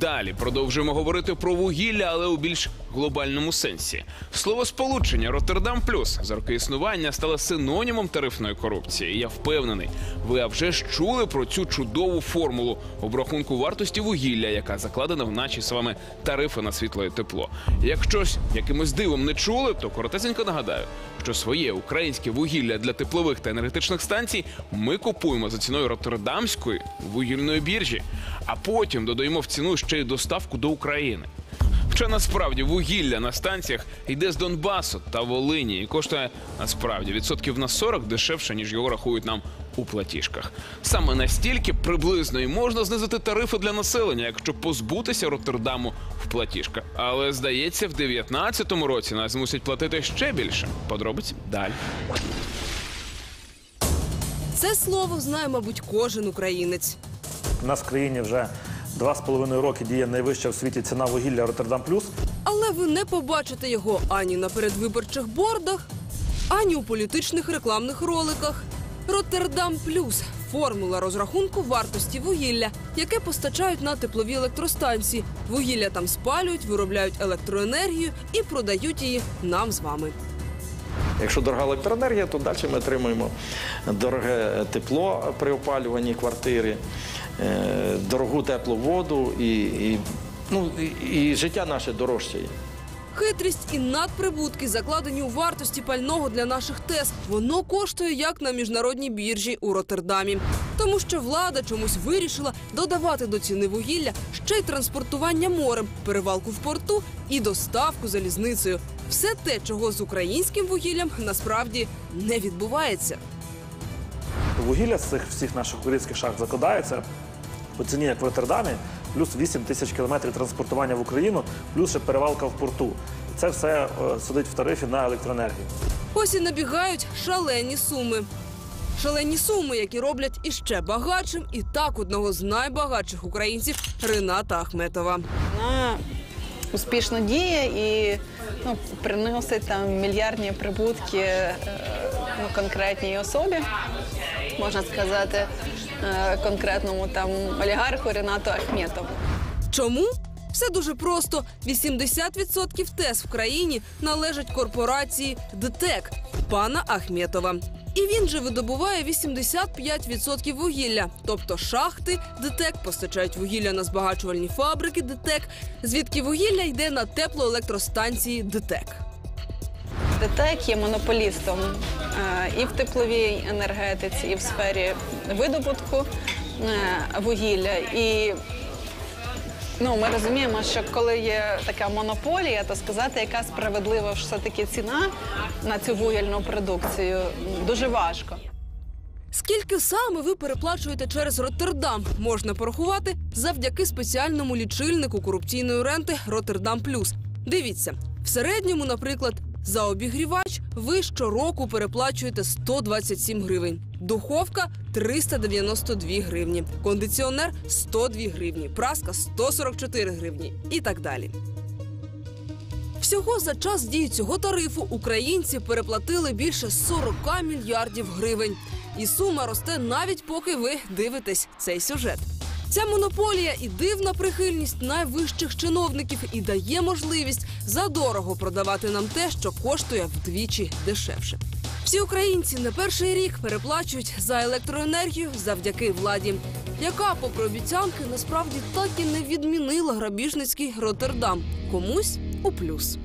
Далі продовжуємо говорити про вугілля, але у більш глобальному сенсі. Слово сполучення Роттердам Плюс за роки існування стало синонімом тарифної корупції. Я впевнений, ви а вже ж чули про цю чудову формулу обрахунку вартості вугілля, яка закладена в наші з вами тарифи на світло і тепло. Якщо ж якимось дивом не чули, то коротесенько нагадаю, що своє українське вугілля для теплових та енергетичних станцій ми купуємо за ціною Роттердамської вугільної біржі, а потім додаємо в ціну ще й доставку до України. Хоча насправді вугілля на станціях йде з Донбасу та Волині і коштує насправді відсотків на 40 дешевше, ніж його рахують нам у платіжках. Саме настільки приблизно і можна знизити тарифи для населення, якщо позбутися Роттердаму в платіжках. Але здається, в 2019 році нас мусять платити ще більше. Подробиці далі. Це слово знає, мабуть, кожен українець. У нас в країні вже два з половиною роки діє найвища в світі ціна вугілля Роттердам Плюс. Але ви не побачите його ані на передвиборчих бордах, ані у політичних рекламних роликах. Роттердам Плюс формула розрахунку вартості вугілля, яке постачають на теплові електростанції. Вугілля там спалюють, виробляють електроенергію і продають її нам з вами. Якщо дорога електроенергія, то далі ми отримуємо дороге тепло при опалюванні квартири, дорогу теплу воду і, і, ну, і, життя наше дорожчає. Хитрість і надприбутки закладені у вартості пального для наших ТЕС. Воно коштує як на міжнародній біржі у Роттердамі. Тому що влада чомусь вирішила додавати до ціни вугілля ще й транспортування морем, перевалку в порту і доставку залізницею. Все те, чого з українським вугіллям насправді не відбувається. Вугілля з цих всіх наших українських шахт закладається по ціні, як в Роттердамі, плюс 8 тисяч кілометрів транспортування в Україну, плюс ще перевалка в порту. Це все е, сидить в тарифі на електроенергію. Ось і набігають шалені суми. Шалені суми, які роблять іще багатшим, і так одного з найбагатших українців Рената Ахметова. Вона успішно діє і ну, приносить там мільярдні прибутки е, ну, конкретній особі, можна сказати, е, конкретному там олігарху Ренату Ахметову. Чому? Все дуже просто: 80% ТЕС в країні належать корпорації ДТЕК пана Ахметова. І він же видобуває 85% вугілля, тобто шахти ДТЕК постачають вугілля на збагачувальні фабрики ДТЕК, звідки вугілля йде на теплоелектростанції ДТЕК. ДТЕК є монополістом е, і в тепловій енергетиці, і в сфері видобутку е, вугілля. І ну, ми розуміємо, що коли є така монополія, то сказати, яка справедлива все-таки ціна на цю вугільну продукцію дуже важко. Скільки саме ви переплачуєте через Роттердам, можна порахувати завдяки спеціальному лічильнику корупційної ренти Роттердам Плюс. Дивіться, в середньому, наприклад, за обігрівач ви щороку переплачуєте 127 гривень. Духовка 392 гривні, кондиціонер 102 гривні, праска 144 гривні і так далі. Всього за час дії цього тарифу українці переплатили більше 40 мільярдів гривень. І сума росте навіть поки ви дивитесь цей сюжет. Ця монополія і дивна прихильність найвищих чиновників і дає можливість задорого продавати нам те, що коштує вдвічі дешевше. Всі українці не перший рік переплачують за електроенергію завдяки владі, яка, попри обіцянки, насправді так і не відмінила грабіжницький Роттердам. комусь у плюс.